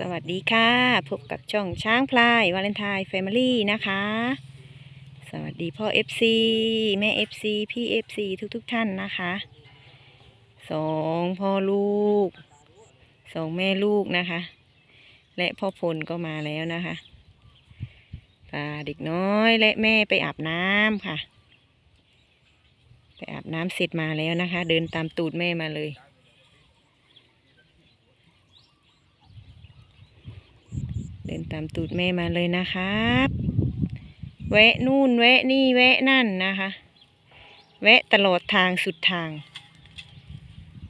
สวัสดีค่ะ พบกับช่องช้างพลายวาเลนไทน์แฟมิลี่นะคะ สวัสดีพ่อ FC แม่ FC พี่ FC ทุกทุกท่านนะคะสองพ่อลูกสองแม่ลูกนะคะ และพ่อพลก็มาแล้วนะคะพาเด็กน้อยและแม่ไปอาบน้ำค่ะ ไปอาบน้ำเสร็จมาแล้วนะคะ เดินตามตูดแม่มาเลย เดินตามตูดแม่มาเลยนะครับ แวะนู่นแวะนี่แวะนั่นนะคะ แวะตลอดทางสุดทาง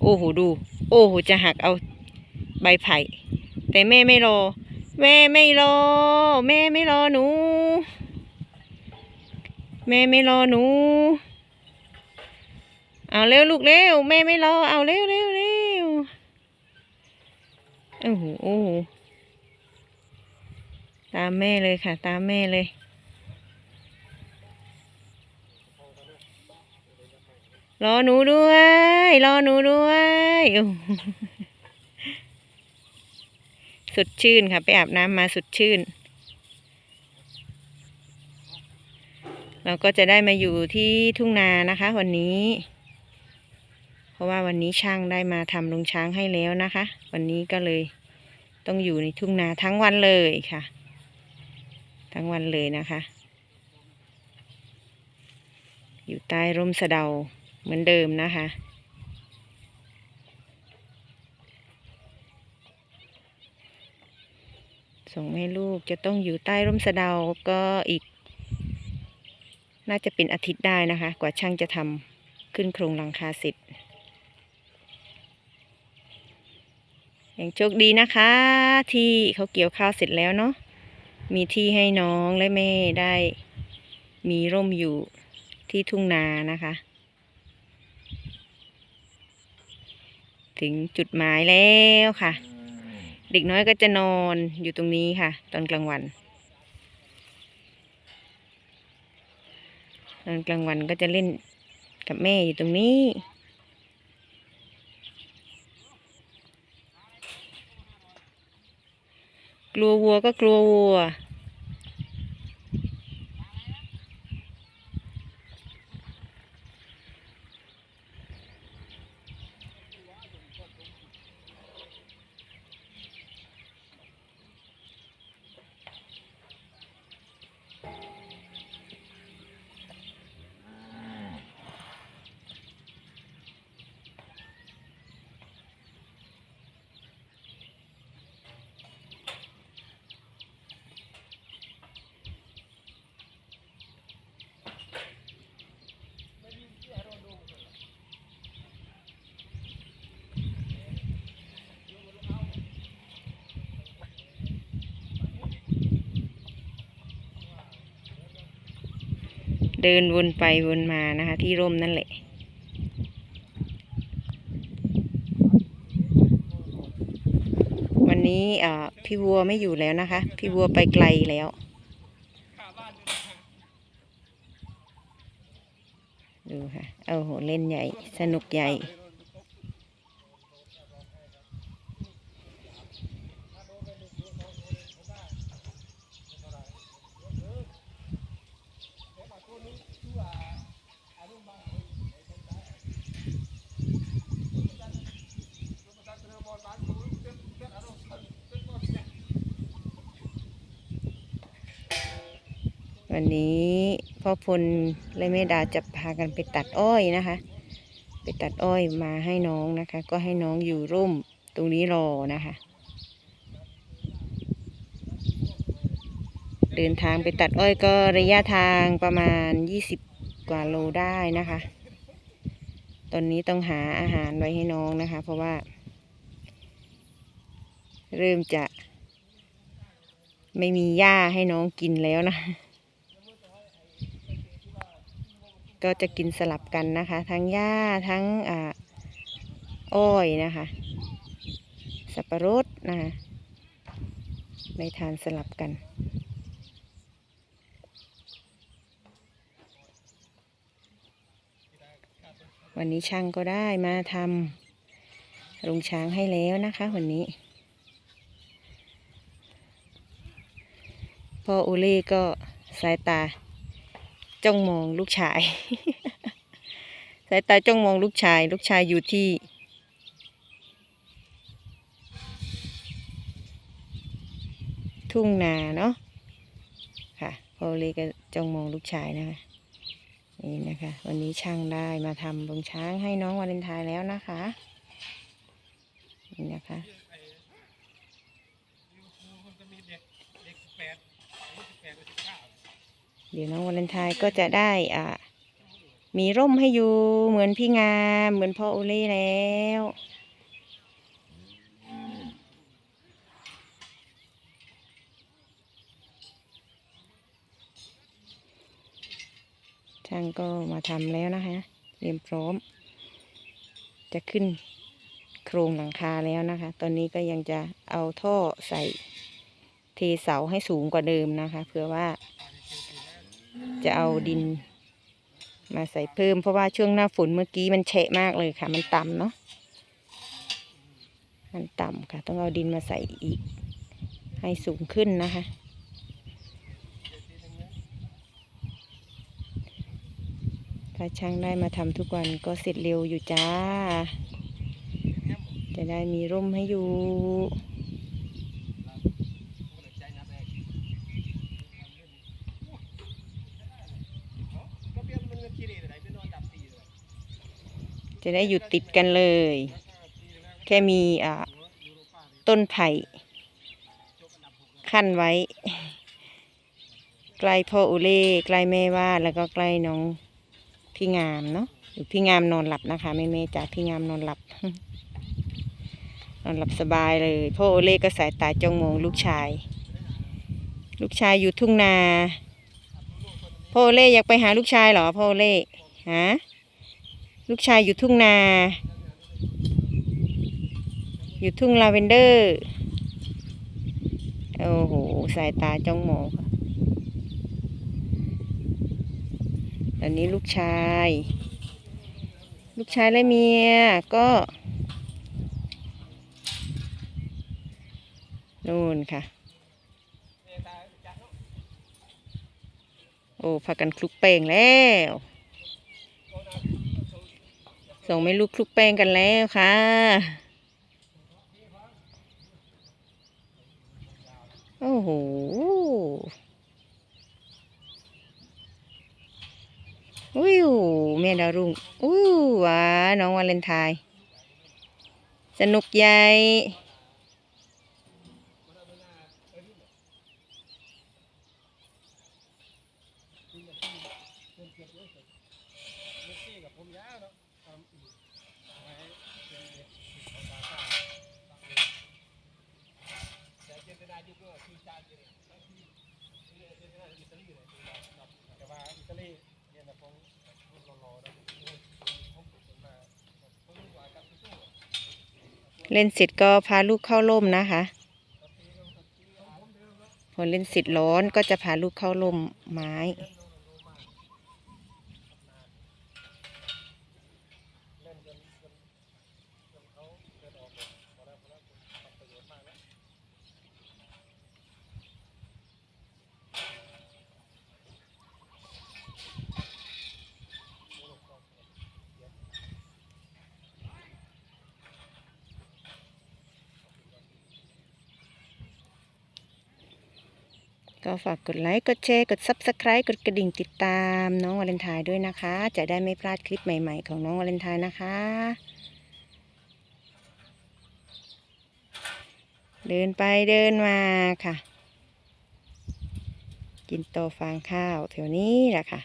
โอ้โหดู โอ้โหจะหักเอาใบไผ่ แต่แม่ไม่รอ แม่ไม่รอ แม่ไม่รอหนู แม่ไม่รอหนู เอาเร็วลูกเร็ว แม่ไม่รอ เอาเร็วเร็วเร็วโอ้โหโอ้โห ตามแม่เลยค่ะ ตามแม่เลย รอหนูด้วย รอหนูด้วยโอ้โหสดชื่นค่ะ ไปอาบน้ำมาสดชื่น เราก็จะได้มาอยู่ที่ทุ่งนานะคะ วันนี้ เพราะว่าวันนี้ช่างได้มาทำลงช้างให้แล้วนะคะ วันนี้ก็เลยต้องอยู่ในทุ่งนาทั้งวันเลยค่ะ ทั้งวันเลยนะคะ อยู่ใต้ร่มสะเดาเหมือนเดิมนะคะ ส่งแม่ลูกจะต้องอยู่ใต้ร่มสะเดาก็อีก น่าจะเป็นอาทิตย์ได้นะคะ กว่าช่างจะทำขึ้นโครงหลังคาเสร็จอย่างโชคดีนะคะ ที่เขาเกี่ยวข้าวเสร็จแล้วเนาะ มีที่ให้น้องและแม่ได้ มีร่มอยู่ที่ทุ่งนานะคะ ถึงจุดหมายแล้วค่ะ เด็กน้อยก็จะนอนอยู่ตรงนี้ค่ะ ตอนกลางวัน ตอนกลางวันก็จะเล่นกับแม่อยู่ตรงนี้ กลัววัวก็กลัววัว เดินวนไปวนมานะคะ ที่ร่มนั่นแหละ วันนี้พี่วัวไม่อยู่แล้วนะคะ พี่วัวไปไกลแล้วดูค่ะ เออโหเล่นใหญ่ สนุกใหญ่ วันนี้พ่อพลและแม่ดาจะพากันไปตัดอ้อยนะคะ ไปตัดอ้อยมาให้น้องนะคะ ก็ให้น้องอยู่ร่มตรงนี้รอนะคะ เดินทางไปตัดอ้อยก็ระยะทางประมาณ 20 กว่าโลได้นะคะ ตอนนี้ต้องหาอาหารไว้ให้น้องนะคะ เพราะว่า เริ่มจะไม่มีหญ้าให้น้องกินแล้วนะ ก็จะกินสลับกันนะคะ ทั้งหญ้าทั้งอ่าอ้อยนะคะ สับปะรดนะคะได้ทานสลับกัน วันนี้ช่างก็ได้มาทำลงช้างให้แล้วนะคะวันนี้พ่อโอเล่ก็สายตา จ้องมองลูกชาย สายตาจ้องมองลูกชาย ลูกชายอยู่ที่ ทุ่งนาเนาะค่ะพอเล่ก็จ้องมองลูกชายนะคะนี่นะคะ วันนี้ช่างได้มาทำบงช้างให้น้องวาเลนไทน์แล้วนะคะ นี่นะคะ เดี๋ยวน้องวาเลนไทน์ก็จะได้อ่ามีร่มให้อยู่เหมือนพี่งามเหมือนพ่อโอเล่แล้วช่างก็มาทำแล้วนะคะเตรียมพร้อม จะขึ้นโครงหลังคาแล้วนะคะ ตอนนี้ก็ยังจะเอาท่อใส่เทเสาให้สูงกว่าเดิมนะคะเพื่อว่า จะเอาดิน มาใส่เพิ่ม เพราะว่าช่วงหน้าฝนเมื่อกี้มันแฉะมากเลยค่ะ มันต่ำเนาะมันต่ำค่ะ ต้องเอาดินมาใส่อีก ให้สูงขึ้นนะคะ ถ้าช่างได้มาทำทุกวันก็เสร็จเร็วอยู่จ้า จะได้มีร่มให้อยู่ จะได้อยู่ติดกันเลย แค่มีอ่าต้นไผ่ขั้นไว้ ใกล้พ่ออุเล่ใกล้แม่ว่าแล้วก็ใกล้น้องพี่งามเนาะอยู่พี่งามนอนหลับนะคะแม่แม่จ๋าพี่งามนอนหลับ นอนหลับสบายเลย พ่อโอเล่ก็สายตาจ้องมองลูกชาย ลูกชายอยู่ทุ่งนา พ่อโอเล่อยากไปหาลูกชายเหรอพ่อโอเล่ฮะ ลูกชายอยู่ทุ่งนา อยู่ทุ่งลาเวนเดอร์ โอ้โห สายตาจ้องมองตอนนี้ลูกชาย ลูกชายและเมียก็นู่นค่ะ โอ้พากันคลุกแป้งแล้ว ส่งไม่ลูกคลุกแป้งกันแล้วค่ะ โอ้โห อุ้ยแม่ดาวรุ่ง อุ้ยหวาน้องวาเลนไทน์สนุกใหญ่ เล่นเสร็จก็พาลูกเข้าร่มนะคะพอเล่นเสร็จร้อนก็จะพาลูกเข้าร่มไม้ ก็ฝากกดไลค์ กดแชร์ กด Subscribe กดกระดิ่งติดตามน้องวาเลนไทน์ด้วยนะคะ จะได้ไม่พลาดคลิปใหม่ๆของน้องวาเลนไทน์นะคะ เดินไปเดินมาค่ะ กินโตฟางข้าวแถวนี้แหละค่ะ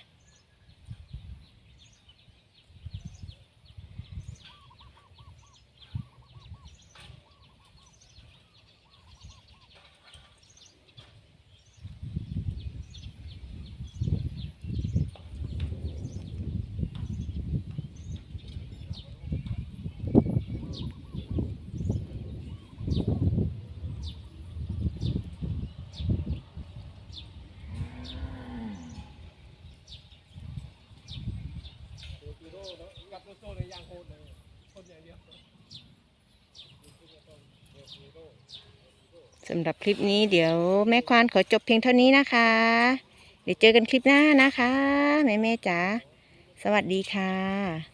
ตเลยยางโคตรเลยคนอย่างเดียวสำหรับคลิปนี้เดี๋ยวแม่ควานขอจบเพียงเท่านี้นะคะ เดี๋ยวเจอกันคลิปหน้านะคะ แม่แม่จ๋าสวัสดีค่ะ